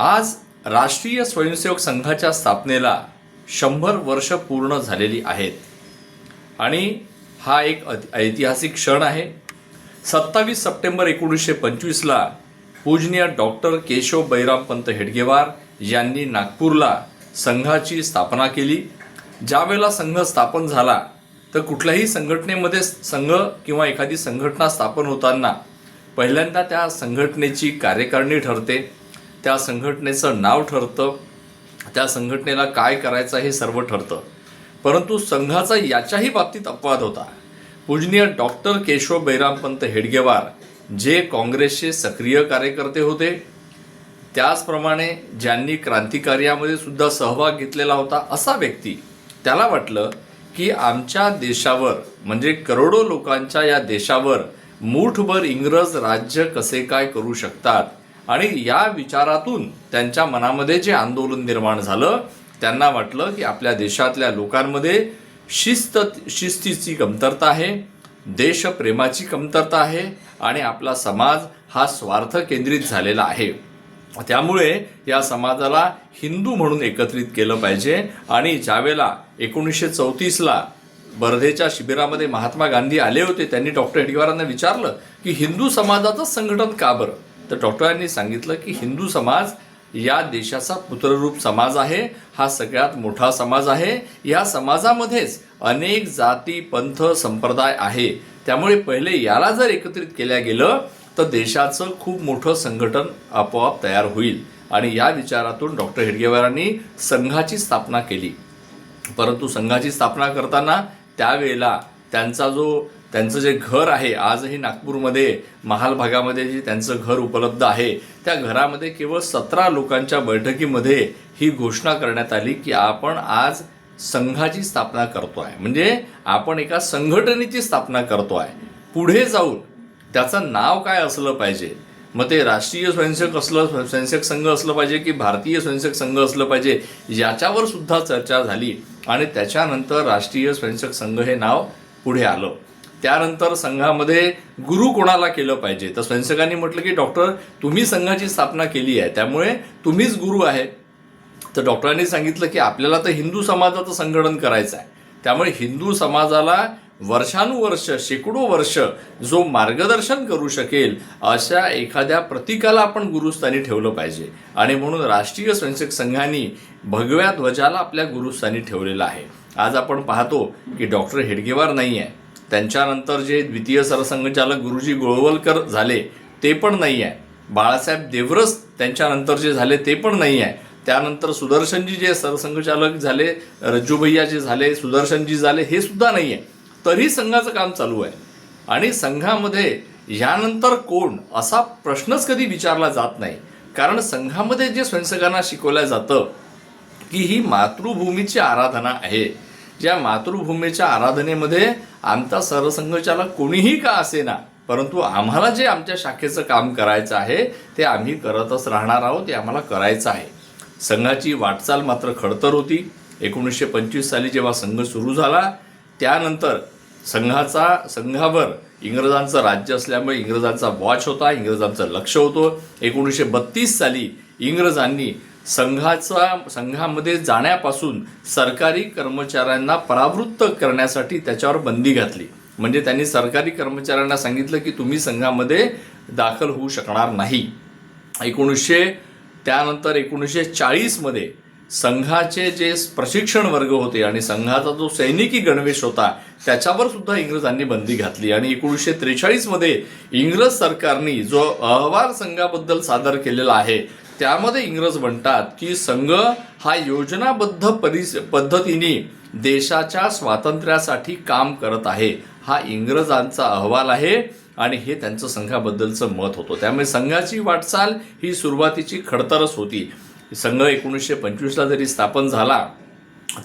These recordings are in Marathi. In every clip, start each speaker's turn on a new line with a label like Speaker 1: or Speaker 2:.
Speaker 1: आज राष्ट्रीय स्वयंसेवक संघाच्या स्थापनेला शंभर वर्ष पूर्ण झालेली आहेत. आणि हा एक ऐतिहासिक क्षण आहे. सत्तावीस सप्टेंबर एकोणीसशे पंचवीसला पूजनीय डॉक्टर केशव बैरामपंत हेडगेवार यांनी नागपूरला संघाची स्थापना केली. ज्यावेळेला संघ स्थापन झाला तर कुठल्याही संघटनेमध्ये संघ किंवा एखादी संघटना स्थापन होताना पहिल्यांदा त्या संघटनेची कार्यकारिणी ठरते. त्या संघटनेचं नाव ठरतं त्या संघटनेला काय करायचं हे सर्व ठरतं. परंतु संघाचा याच्याही बाबतीत अपवाद होता. पूजनीय डॉक्टर केशव बैरामपंत हेडगेवार जे काँग्रेसचे सक्रिय कार्यकर्ते होते त्याचप्रमाणे ज्यांनी क्रांतिकार्यामध्ये सुद्धा सहभाग घेतलेला होता असा व्यक्ती त्याला वाटलं की आमच्या देशावर म्हणजे करोडो लोकांच्या या देशावर मूठभर इंग्रज राज्य कसे काय करू शकतात आणि या विचारातून त्यांच्या मनामध्ये जे आंदोलन निर्माण झालं त्यांना वाटलं की आपल्या देशातल्या लोकांमध्ये शिस्त शिस्तीची कमतरता आहे देशप्रेमाची कमतरता आहे आणि आपला समाज हा स्वार्थ केंद्रित झालेला आहे. त्यामुळे या समाजाला हिंदू म्हणून एकत्रित केलं पाहिजे आणि ज्यावेळेला एकोणीसशे चौतीसला वर्धेच्या शिबिरामध्ये महात्मा गांधी आले होते त्यांनी डॉक्टर हेडगेवारांना विचारलं की हिंदू समाजाचं संघटन का बरं? तर डॉक्टरांनी सांगितलं की हिंदू समाज या देशाचा पुत्ररूप समाज आहे हा सगळ्यात मोठा समाज आहे. या समाजामध्येच अनेक जाती पंथ संप्रदाय आहे. त्यामुळे पहिले याला जर एकत्रित केल्या गेलं तर देशाचं खूप मोठं संघटन आपोआप तयार होईल. आणि या विचारातून डॉक्टर हेडगेवारांनी संघाची स्थापना केली. परंतु संघाची स्थापना करताना त्यावेळेला त्यांचा जो त्यांचं जे घर आहे आजही नागपूरमध्ये महाल भागामध्ये जे त्यांचं घर उपलब्ध आहे त्या घरामध्ये केवळ सतरा लोकांच्या बैठकीमध्ये ही घोषणा करण्यात आली की आपण आज संघाची स्थापना करतो आहे म्हणजे आपण एका संघटनेची स्थापना करतो आहे पुढे जाऊन त्याचं नाव काय असलं पाहिजे? मग ते राष्ट्रीय स्वयंसेवक असलं स्वयंसेवक संघ असलं पाहिजे की भारतीय स्वयंसेवक संघ असलं पाहिजे? याच्यावर सुद्धा चर्चा झाली आणि त्याच्यानंतर राष्ट्रीय स्वयंसेवक संघ हे नाव पुढे आलं. त्यानंतर संघामध्ये गुरु कोणाला केलं पाहिजे? तर स्वयंसेवकांनी म्हटलं की डॉक्टर तुम्ही संघाची स्थापना केली आहे त्यामुळे तुम्हीच गुरु आहे तर डॉक्टरांनी सांगितलं की आपल्याला तर हिंदू समाजाचं संघटन करायचं आहे. त्यामुळे हिंदू समाजाला वर्षानुवर्ष शेकडो वर्ष जो मार्गदर्शन करू शकेल अशा एखाद्या प्रतीकाला आपण गुरुस्थानी ठेवलं पाहिजे. आणि म्हणून राष्ट्रीय स्वयंसेवक संघाने भगव्या ध्वजाला आपल्या गुरुस्थानी ठेवलेलं आहे. आज आपण पाहतो की डॉक्टर हेडगेवार नाही आहे त्यांच्यानंतर जे द्वितीय सरसंघचालक गुरुजी गोळवलकर झाले ते पण नाही आहे. बाळासाहेब देवरस त्यांच्यानंतर जे झाले ते पण नाही आहे. त्यानंतर सुदर्शनजी जे सरसंघचालक झाले रज्जूभैया जे झाले सुदर्शनजी झाले हे सुद्धा नाही आहे. तरी संघाचं काम चालू आहे. आणि संघामध्ये यानंतर कोण असा प्रश्नच कधी विचारला जात नाही. कारण संघामध्ये जे स्वयंसेवकांना शिकवलं जातं की ही मातृभूमीची आराधना आहे. ज्या मातृभूमीच्या आराधनेमध्ये आमचा सरसंघचालक कोणीही का असेना? परंतु आम्हाला जे आमच्या शाखेचं काम करायचं आहे ते आम्ही करतच राहणार आहोत ते आम्हाला करायचं आहे. संघाची वाटचाल मात्र खडतर होती. एकोणीसशे पंचवीस साली जेव्हा संघ सुरू झाला त्यानंतर संघाचा संघावर इंग्रजांचं राज्य असल्यामुळे इंग्रजांचा वॉच होता इंग्रजांचं लक्ष होतं. एकोणीसशे बत्तीस साली इंग्रजांनी संघाचा संघामध्ये जाण्यापासून सरकारी कर्मचाऱ्यांना परावृत्त करण्यासाठी त्याच्यावर बंदी घातली. म्हणजे त्यांनी सरकारी कर्मचाऱ्यांना सांगितलं की तुम्ही संघामध्ये दाखल होऊ शकणार नाही. एकोणीसशे त्यानंतर एकोणीसशे चाळीसमध्ये संघाचे जे प्रशिक्षण वर्ग होते आणि संघाचा जो सैनिकी गणवेश होता त्याच्यावर सुद्धा इंग्रजांनी बंदी घातली. आणि एकोणीसशे त्रेचाळीसमध्ये इंग्रज सरकारने जो अहवाल संघाबद्दल सादर केलेला आहे त्यामध्ये इंग्रज म्हणतात की संघ हा योजनाबद्ध परिस पद्धतीने देशाच्या स्वातंत्र्यासाठी काम करत आहे. हा इंग्रजांचा अहवाल आहे आणि हे त्यांचं संघाबद्दलचं मत होतं. त्यामुळे संघाची वाटचाल ही सुरुवातीची खडतरच होती. संघ एकोणीसशे पंचवीसला जरी स्थापन झाला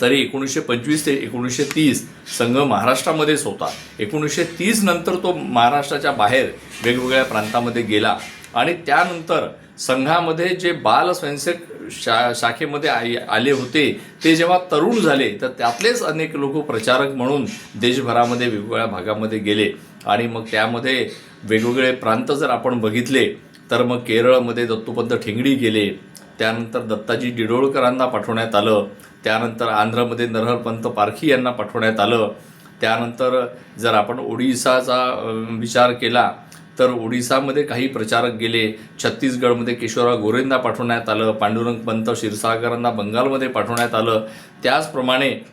Speaker 1: तरी एकोणीसशे पंचवीस ते एकोणीसशे तीस संघ महाराष्ट्रामध्येच होता. एकोणीसशे तीस नंतर तो महाराष्ट्राच्या बाहेर वेगवेगळ्या प्रांतामध्ये गेला आणि त्यानंतर संघामध्ये जे बाल स्वयंसेवक शा शाखेमध्ये आले होते ते जेव्हा तरुण झाले तर त्यातलेच अनेक लोक प्रचारक म्हणून देशभरामध्ये वेगवेगळ्या भागामध्ये गेले. आणि मग त्यामध्ये वेगवेगळे प्रांत जर आपण बघितले तर मग केरळमध्ये दत्तोपंत ठेंगडी गेले त्यानंतर दत्ताजी डिडोळकरांना पाठवण्यात आलं त्यानंतर आंध्रमध्ये नरहरपंत पारखी यांना पाठवण्यात आलं त्यानंतर जर आपण ओडिसाचा विचार केला तर ओडिसामध्ये काही प्रचारक गेले. छत्तीसगडमध्ये केशवराव गोरेंना पाठवण्यात आलं. पांडुरंग पंत क्षीरसागरांना बंगालमध्ये पाठवण्यात आलं. त्याचप्रमाणे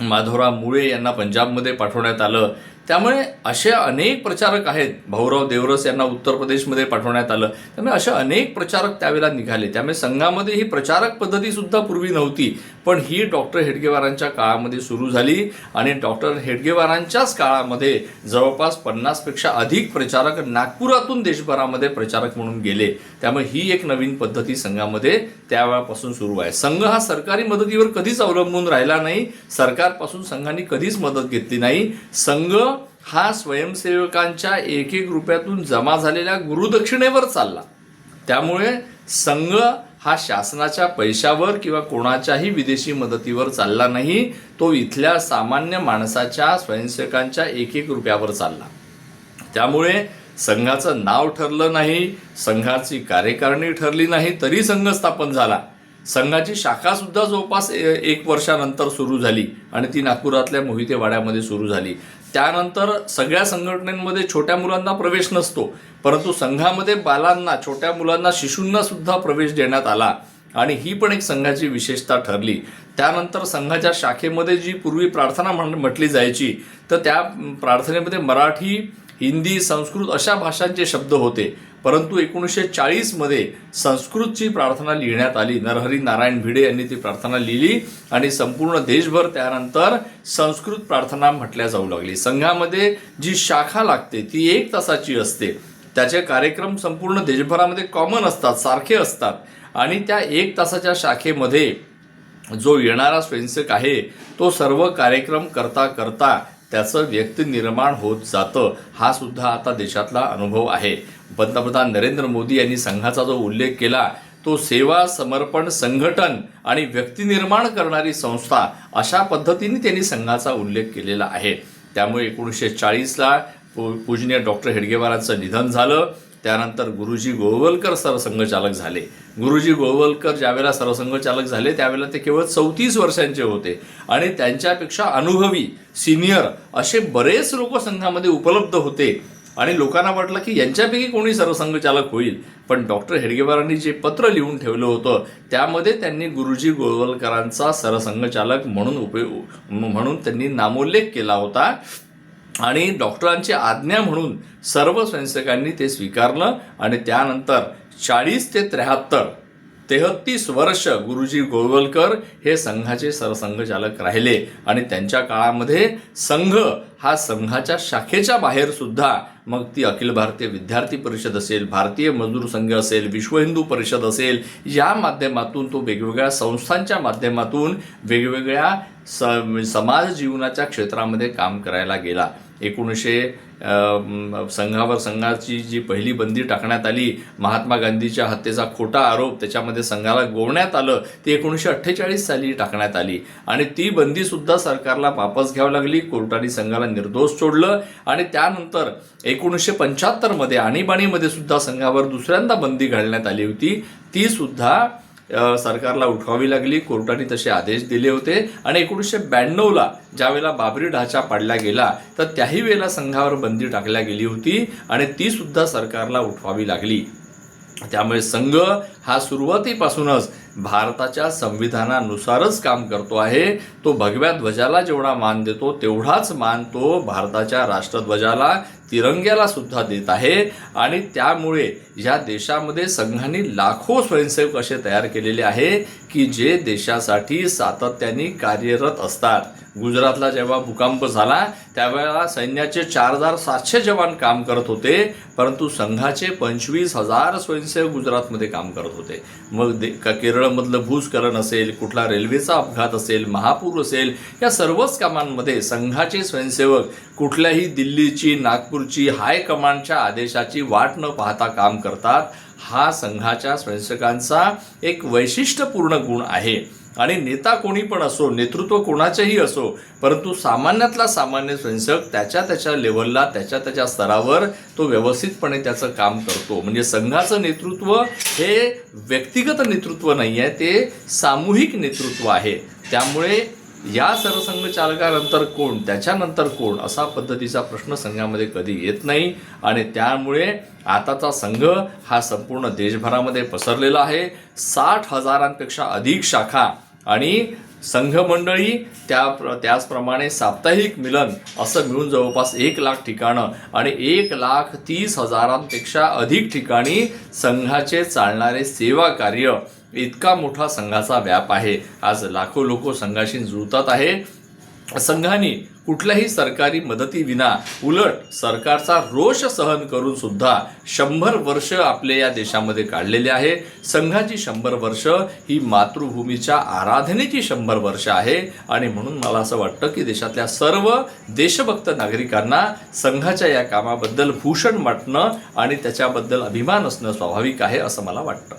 Speaker 1: माधवराव मुळे यांना पंजाबमध्ये पाठवण्यात आलं. त्यामुळे असे अनेक प्रचारक आहेत भाऊराव देवरस यांना उत्तर प्रदेशमध्ये पाठवण्यात आलं. त्यामुळे असे अनेक प्रचारक त्यावेळेला निघाले. त्यामुळे संघामध्ये ही प्रचारक पद्धतीसुद्धा पूर्वी नव्हती. पण ही डॉक्टर हेडगेवारांच्या काळामध्ये सुरू झाली आणि डॉक्टर हेडगेवारांच्याच काळामध्ये जवळपास पन्नासपेक्षा अधिक प्रचारक नागपुरातून देशभरामध्ये प्रचारक म्हणून गेले. त्यामुळे ही एक नवीन पद्धती संघामध्ये त्यावेळापासून सुरू आहे. संघ हा सरकारी मदतीवर कधीच अवलंबून राहिला नाही. सरकारपासून संघाने कधीच मदत घेतली नाही. संघ हा स्वयंसेवकांच्या एक एक रुपयातून जमा झालेल्या गुरुदक्षिणेवर चालला. त्यामुळे संघ हा शासनाच्या पैशावर किंवा कोणाच्याही विदेशी मदतीवर चालला नाही तो इथल्या सामान्य माणसाच्या स्वयंसेवकांच्या एक एक रुपयावर चालला. त्यामुळे संघाचं नाव ठरलं नाही संघाची कार्यकारिणी ठरली नाही तरी संघ स्थापन झाला. संघाची शाखा सुद्धा जवळपास एक वर्षानंतर सुरू झाली आणि ती नागपुरातल्या मोहिते वाड्यामध्ये सुरू झाली. त्यानंतर सगळ्या संघटनेमध्ये छोट्या मुलांना प्रवेश नसतो परंतु संघामध्ये बालांना छोट्या मुलांना शिशूंना सुद्धा प्रवेश देण्यात आला आणि ही पण एक संघाची विशेषता ठरली. त्यानंतर संघाच्या शाखेमध्ये जी पूर्वी प्रार्थना म्हण म्हटली जायची तर त्या प्रार्थनेमध्ये मराठी हिंदी संस्कृत अशा भाषांचे शब्द होते. परंतु एकोणीसशे चाळीसमध्ये संस्कृतची प्रार्थना लिहिण्यात आली. नरहरी नारायण भिडे यांनी ती प्रार्थना लिहिली आणि संपूर्ण देशभर त्यानंतर संस्कृत प्रार्थना म्हटल्या जाऊ लागली. संघामध्ये जी शाखा लागते ती एक तासाची असते. त्याचे कार्यक्रम संपूर्ण देशभरामध्ये कॉमन असतात सारखे असतात. आणि त्या एक तासाच्या शाखेमध्ये जो येणारा स्वयंसेवक आहे तो सर्व कार्यक्रम करता करता त्याचं व्यक्ती निर्माण होत जातं. हा सुद्धा आता देशातला अनुभव आहे. पंतप्रधान नरेंद्र मोदी यांनी संघाचा जो उल्लेख केला तो सेवा समर्पण संघटन आणि व्यक्ती निर्माण करणारी संस्था अशा पद्धतीने त्यांनी संघाचा उल्लेख केलेला आहे. त्यामुळे एकोणीसशे चाळीसला पू पूजनीय डॉक्टर हेडगेवारांचं निधन झालं. त्यानंतर गुरुजी गोवलकर सरसंघचालक झाले. गुरुजी गोवलकर ज्यावेळेला सरसंघचालक झाले त्यावेळेला ते केवळ चौतीस वर्षांचे होते. आणि त्यांच्यापेक्षा अनुभवी सिनियर असे बरेच लोक संघामध्ये उपलब्ध होते. आणि लोकांना वाटलं की यांच्यापैकी कोणी सरसंघचालक होईल. पण डॉक्टर हेडगेवारांनी जे पत्र लिहून ठेवलं होतं त्यामध्ये त्यांनी गुरुजी गोळवलकरांचा सरसंघचालक म्हणून उपयोग म्हणून त्यांनी नामोल्लेख केला होता. आणि डॉक्टरांची आज्ञा म्हणून सर्व स्वयंसेवकांनी ते स्वीकारलं. आणि त्यानंतर चाळीस ते त्र्याहत्तर तेहत्तीस वर्ष गुरुजी गोवलकर हे संघाचे सरसंघचालक राहिले. आणि त्यांच्या काळामध्ये संघ हा संघाच्या शाखेच्या बाहेर सुद्धा मग ती अखिल भारतीय विद्यार्थी परिषद असेल भारतीय मजदूर संघ असेल विश्व हिंदू परिषद असेल या माध्यमातून तो वेगवेगळ्या संस्थांच्या माध्यमातून वेगवेगळ्या स समाज जीवनाच्या क्षेत्रामध्ये काम करायला गेला. एकोणीसशे संघावर संघाची जी पहिली बंदी टाकण्यात आली महात्मा गांधीच्या हत्येचा खोटा आरोप त्याच्यामध्ये संघाला गोवण्यात आलं ती एकोणीसशे अठ्ठेचाळीस साली टाकण्यात आली. आणि ती बंदीसुद्धा सरकारला वापस घ्यावी लागली कोर्टाने संघाला निर्दोष सोडलं आणि त्यानंतर एकोणीसशे पंच्याहत्तरमध्ये आणीबाणीमध्ये सुद्धा संघावर दुसऱ्यांदा बंदी घालण्यात आली होती. तीसुद्धा सरकारला उठवावी लागली. कोर्टाने तसे आदेश दिले होते. आणि एकोणीसशे ब्याण्णवला ज्यावेळेला बाबरी ढाचा पाडला गेला तर त्याही वेळेला संघावर बंदी टाकल्या गेली होती आणि ती सुद्धा सरकारला उठवावी लागली. त्यामुळे संघ हा सुरुवातीपासूनच भारताच्या संविधानानुसारच काम करतो आहे. तो भगव्या ध्वजाला जेवढा मान देतो तेवढाच मान तो भारताच्या राष्ट्रध्वजाला तिरंग्याला सुद्धा देत आहे. आणि त्यामुळे या देशामध्ये संघाने लाखो स्वयंसेवक असे तयार केलेले आहे. की जे देशासाठी सातत्याने कार्यरत असतात. गुजरातला जेव्हा भूकंप झाला त्यावेळेला सैन्याचे चार हजार सातशे जवान काम करत होते परंतु संघाचे पंचवीस हजार स्वयंसेवक गुजरातमध्ये काम करत होते. मग दे का केरळमधलं भूस्खलन असेल कुठला रेल्वेचा अपघात असेल महापूर असेल या सर्वच कामांमध्ये संघाचे स्वयंसेवक कुठल्याही दिल्लीची नागपूरची हाय कमांडच्या आदेशाची वाट न पाहता काम करतात. हा संघाच्या स्वयंसेवकांचा एक वैशिष्ट्यपूर्ण गुण आहे. आणि नेता कोणी पण असो नेतृत्व कोणाचेही असो परंतु सामान्यातला सामान्य स्वयंसेवक त्याच्या त्याच्या लेवलला त्याच्या त्याच्या स्तरावर तो व्यवस्थितपणे त्याचं काम करतो. म्हणजे संघाचं नेतृत्व हे व्यक्तिगत नेतृत्व नाही आहे ते सामूहिक नेतृत्व आहे. त्यामुळे या सरसंघ चालकानंतर कोण त्याच्यानंतर कोण असा पद्धतीचा प्रश्न संघामध्ये कधी येत नाही. आणि त्यामुळे आताचा संघ हा संपूर्ण देशभरामध्ये पसरलेला आहे. साठ हजारांपेक्षा अधिक शाखा आणि संघमंडळी त्या त्याचप्रमाणे साप्ताहिक मिलन असं मिळून जवळपास एक लाख ठिकाणं आणि एक लाख तीस हजारांपेक्षा अधिक ठिकाणी संघाचे चालणारे सेवा कार्य इतका मोठा संघाचा व्याप आहे. आज लाखो लोक संघाशी जुळतात आहे. संघाने कुठल्याही सरकारी मदतीविना उलट सरकारचा रोष सहन करून सुद्धा शंभर वर्ष आपले या देशामध्ये काढलेले आहे. संघाची शंभर वर्ष ही मातृभूमीच्या आराधनेची शंभर वर्ष आहे. आणि म्हणून मला असं वाटतं की देशातल्या सर्व देशभक्त नागरिकांना संघाच्या या कामाबद्दल भूषण वाटणं आणि त्याच्याबद्दल अभिमान असणं स्वाभाविक आहे असं मला वाटतं.